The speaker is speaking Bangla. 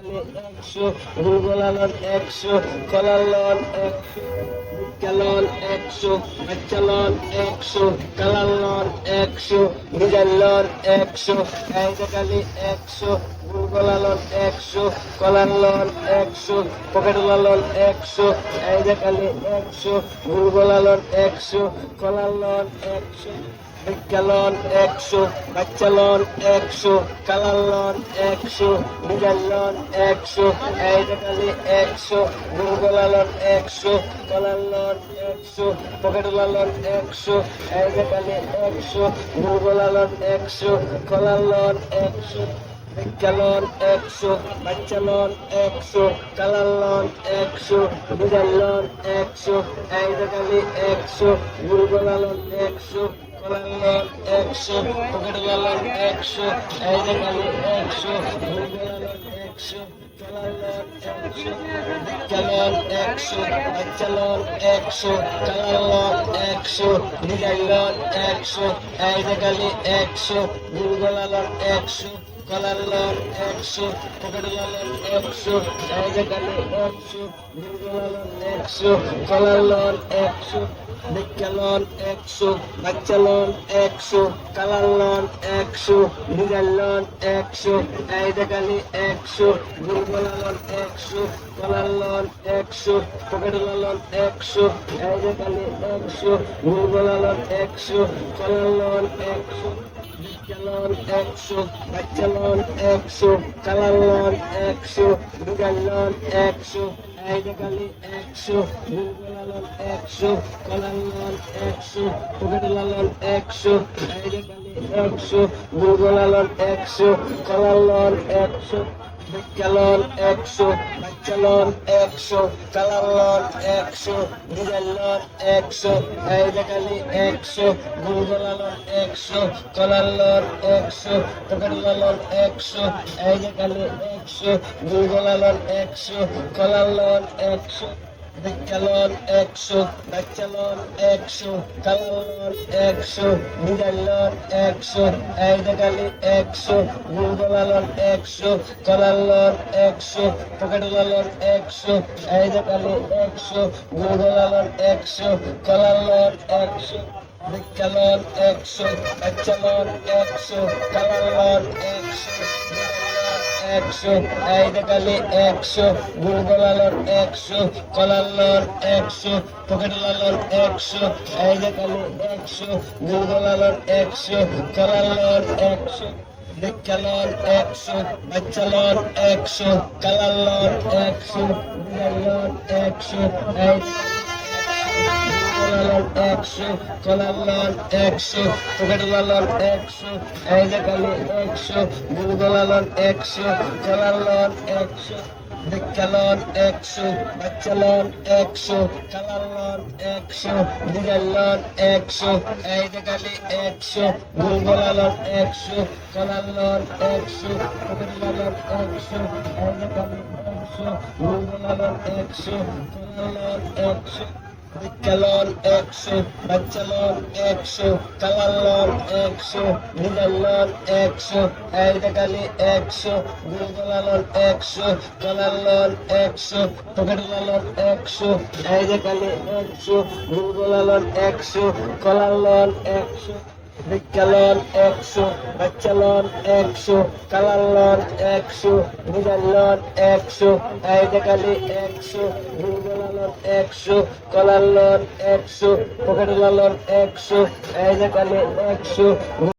একশো গুলগোলালন একশো, কলালন একশো, বিজ্ঞালন একশো, বাচ্চালন একশো, কালালন একশো ভিজালন একশো কালি একশো গুলগোলালন একশো, কলালন একশো, পকেটলালন একশো কালি একশো গুলগোলালন একশো, কলালন একশো, বিজ্ঞালন একশো, বাচ্চালন একশো, কালালন একশো বিজালন একশো কালি একশো গুলগোলালন একশো কলালন একশো পকেটলালন একশো কালি একশো গুলগোলালন একশো কলালন একশো বিজ্ঞালন একশো বাচ্চালন একশো কালালন একশো বিজালন একশো কালি একশো গুলগোলালন একশো কলালন একশো পকেটলালন একশো কালি একশো গুলগোলালন একশো কালালন একশো বিজ্ঞালন একশো বাচ্চালন একশো কালালন একশো বিজালন একশো কালি একশো। একশো কলালন একশো পকেটলালন একশো কালি একশো গুলগোলালন একশো কলালন একশো বিজ্ঞালন একশো বাচ্চালন একশো কালালন একশো বিজালন একশো কালি একশো গুলগোলালন একশো কলালন একশো পকেটলালন একশো কালি একশো গুলগোলালন একশো কলালন একশো। বিজ্ঞালন একশো বাচ্চালন একশো কালালন একশো বিজ্ঞালন একশো আইডাকালি একশো গুলগোলালন একশো কলালন একশো পকেটলালন একশো আইডাকালি একশো গুলগোলালন একশো কলালন একশো বিজ্ঞালন একশো বাচ্চালন একশো কালালন একশো বিজালন একশো কালি একশো গুলগোলালন একশো কলালন একশো পকেটলালন একশো কালি একশো গুলগোলালন একশো কলালন একশো। বিজ্ঞালন একশো বাচ্চালন একশো কালালন একশো বিজালন একশো কালি একশো গুলগোলালন একশো কলালন একশো পকেটলালন একশো কালি একশো গুলগোলালন একশো কলালন একশো বিজ্ঞালন একশো বাচ্চালন একশো কালালন একশো একশো কালি একশো গুলগোলালন একশো কলালন একশো পকেটলালন একশো কালি একশো গুলগোলালন একশো কলালন একশো বিজ্ঞালন একশো বাচ্চালন একশো কালালন একশো বিজালন একশো কলালন একশো কলালন একশো পকেটলালন একশো কালি একশো গুলগোলালন একশো কলালন একশো বিজ্ঞালন একশো বাচ্চালন একশো কালালন একশো বিজালন একশো কালি একশো গুলগোলালন একশো কলালন একশো পকেটলালন একশো কালি একশো গুলগোলালন একশো কলালন একশো বিজ্ঞালন একশো বাচ্চালন একশো কালালন একশো বিজালন একশো কালি একশো গুলগোলালন একশো কলালন একশো পকেটলালন একশো কালি একশো গুলগোলালন একশো কলালন একশো। বিজ্ঞালন একশো, বাচ্চালন একশো, কালালন একশো বিজালন একশো আয়দাকালি একশো গুলগোলালন একশো, কলালন একশো পকেটলালন একশো আয়দাকালি একশো